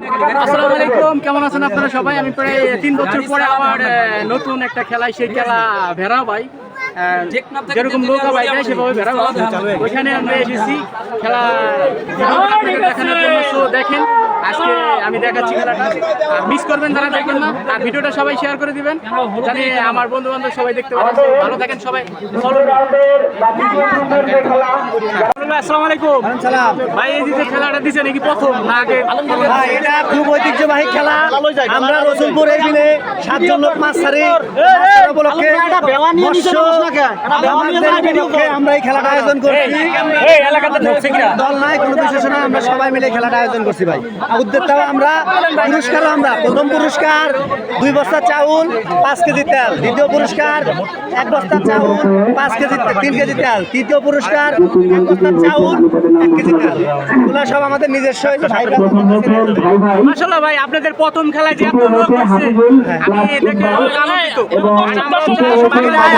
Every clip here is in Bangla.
আসসালামু আলাইকুম কেমন আছেন আপনারা সবাই? আমি প্রায় তিন বছর পরে আবার নতুন একটা খেলায় সেই খেলা ভেড়া ভাই। যেরকম নৌকা ভাই দেয় সেভাবে ভেড়া ওইখানে আমরা এসেছি খেলা দেখানোর জন্য। দেখেন আমি দেখাচ্ছি খেলাটা। মিস করবেন যারা দেখবেন না আর ভিডিওটা সবাই শেয়ার করে দিবেন জানি আমার বন্ধু বান্ধব সবাই দেখতে পারেন ভালো থাকেন সবাই। আসসালামু আলাইকুম। ভাই এই যে খেলাটা দিছে নাকি প্রথম না আগে? এটা খুব ঐতিহ্যবাহী খেলা। আমরা রসুলপুর এই দিনে সাতজন লোক মাছ ছাড়ি উপলক্ষে আমরা এই খেলাটা আয়োজন করছি। এলাকাতে ঢুকছে কিনা দল নাই কোনো বিশেষ না আমরা সবাই মিলে খেলাটা আয়োজন করছি ভাই। আর উদ্যোগটাও আমরা পুরস্কারও আমরা। প্রথম পুরস্কার দুই বস্তা চাউল পাঁচ কেজি তেল। দ্বিতীয় পুরস্কার এক বস্তা চাউল পাঁচ কেজি তিন কেজি তেল। তৃতীয় পুরস্কার এক বস্তা চাউল এক কেজি তেল। এগুলো সব আমাদের নিজস্ব যে ভাই আপনাদের প্রথম খেলায় যে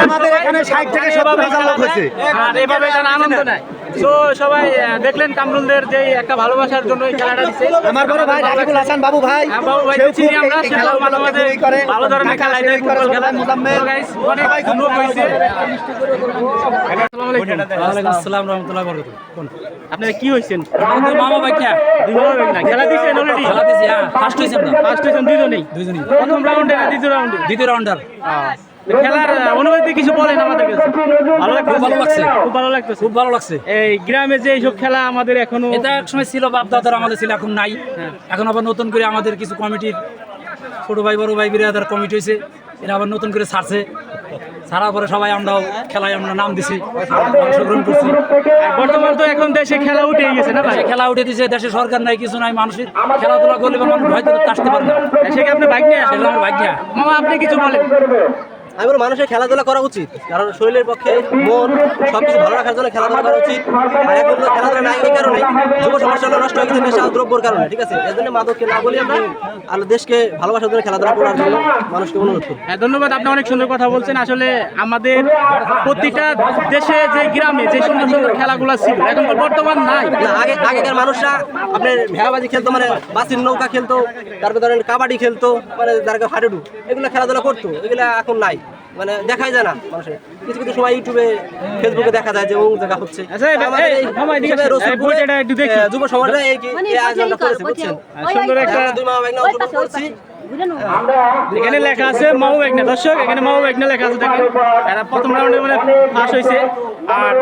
আমাদের এখানে ষাট থেকে সত্তর হাজার লোক হয়েছে। আর এভাবে আনন্দ নেয় তো সবাই দেখলেন কামরুলদের যে একটা ভালোবাসার জন্য এই খেলাটা দিচ্ছে। আমার বড় ভাই রাকিবুল হাসান বাবু ভাই হ্যাঁ, বাবু ভাই চিনি আমরা এই সেও মাঝে ভালো ধরনের খেলা ঢাকা ফুটবল খেলা মোজাম্মেল। guys, অনেক লোক হয়েছে। আসসালামু আলাইকুম। ওয়ালাইকুম আসসালাম রহমতুল্লাহ বরকত কোন? আপনারা কি হয়েছেন? আমাদের মামা ভাইটা খেলা দিচ্ছেন অলরেডি খেলা দিয়েছি হ্যাঁ। ফার্স্ট হয়েছে আমরা। ফার্স্ট হয়েছেন দুজনেই। দুইজনই প্রথম রাউন্ডে না দ্বিতীয় রাউন্ডে দ্বিতীয় রাউন্ডার খেলার অনুভূতি কিছু বলেন আমাদের কাছে। ভালো লাগছে খুব ভালো লাগছে। খুব ভালো লাগতেছে। খুব ভালো লাগছে। এই গ্রামে যে এইসব খেলা আমাদের এখনও এটা এক সময় ছিল বাপ দাদার আমাদের ছিল এখন নাই। এখন আবার নতুন করে আমাদের কিছু কমিটির ছোট ভাই বড় ভাই বিরাদার কমিটি হয়েছে। এরা আবার নতুন করে ছাড়ছে। ছাড়ার পরে সবাই আমরাও খেলায় আমরা নাম দিছি অংশগ্রহণ করছি। বর্তমান তো এখন দেশে খেলা উঠে গেছে না ভাই? খেলা উঠে দিছে দেশে সরকার নাই কিছু নাই মানুষের খেলাধুলা করলে মানুষ হয়তো আসতে পারে না। সেখানে আপনি বাইক নিয়ে আমার ভাগ্যা মামা আপনি কিছু বলেন। আমি বলি মানুষের খেলাধুলা করা উচিত। কারণ শরীরের পক্ষে মন সবকিছু ভালো রাখার জন্য খেলাধুলা করা উচিত। আর এখন খেলাধুলা নাই এই কারণে যুব সমাজটা নষ্ট হয়ে গেছে নেশা দ্রব্যর কারণে ঠিক আছে? এই জন্য মাদককে না বলি আমরা আর দেশকে ভালোবাসার জন্য খেলাধুলা করার জন্য মানুষকে অনুরোধ করি। হ্যাঁ ধন্যবাদ আপনি অনেক সুন্দর কথা বলছেন। আসলে আমাদের প্রতিটা দেশে যে গ্রামে যে সুন্দর সুন্দর খেলাগুলো ছিল এখন বর্তমান নাই। না আগে আগেকার মানুষরা আপনার ভেড়াবাজি খেলতো মানে বাসির নৌকা খেলতো তারপর ধরেন কাবাডি খেলতো মানে যারা হাডুডু এগুলো খেলাধুলা করতো এগুলো এখন নাই। মানে দেখাই যায় না মানুষের। কিছু কিছু সময় ইউটিউবে ফেসবুকে দেখা যায় যে অমুক জায়গা হচ্ছে। আচ্ছা, যুব সমাজরা এই কি- মানে আয়োজনটা করেছে বুঝছেন? সুন্দর দুই করছি। এখানে লেখা আছে মাউ একনা দর্শক এখানে মাউ একনা লেখা আছে দেখেন। এরা প্রথম রাউন্ডে মানে পাস হয়েছে আর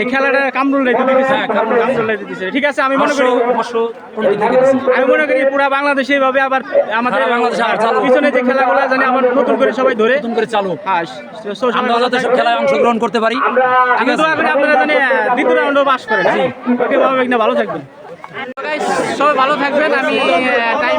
এই খেলাটা কামরুল রাইতে দিতেছে হ্যাঁ কামরুল রাইতে দিতেছে ঠিক আছে আমি মনে করি। আমি মনে করি পুরো বাংলাদেশে এইভাবে আবার আমাদের। পিছনে যে খেলাগুলো জানি আবার নতুন করে সবাই ধরে। নতুন করে চালু। হ্যাঁ আমরা ভালো সব থাকবেন। খেলায় অংশগ্রহণ করতে পারি। আমি দোয়া করি আপনারা জানি দ্বিতীয় রাউন্ডও পাস করেন। ওকে বাবা একনা ভালো থাকবেন। সবাই ভালো থাকবেন। আমি টাইম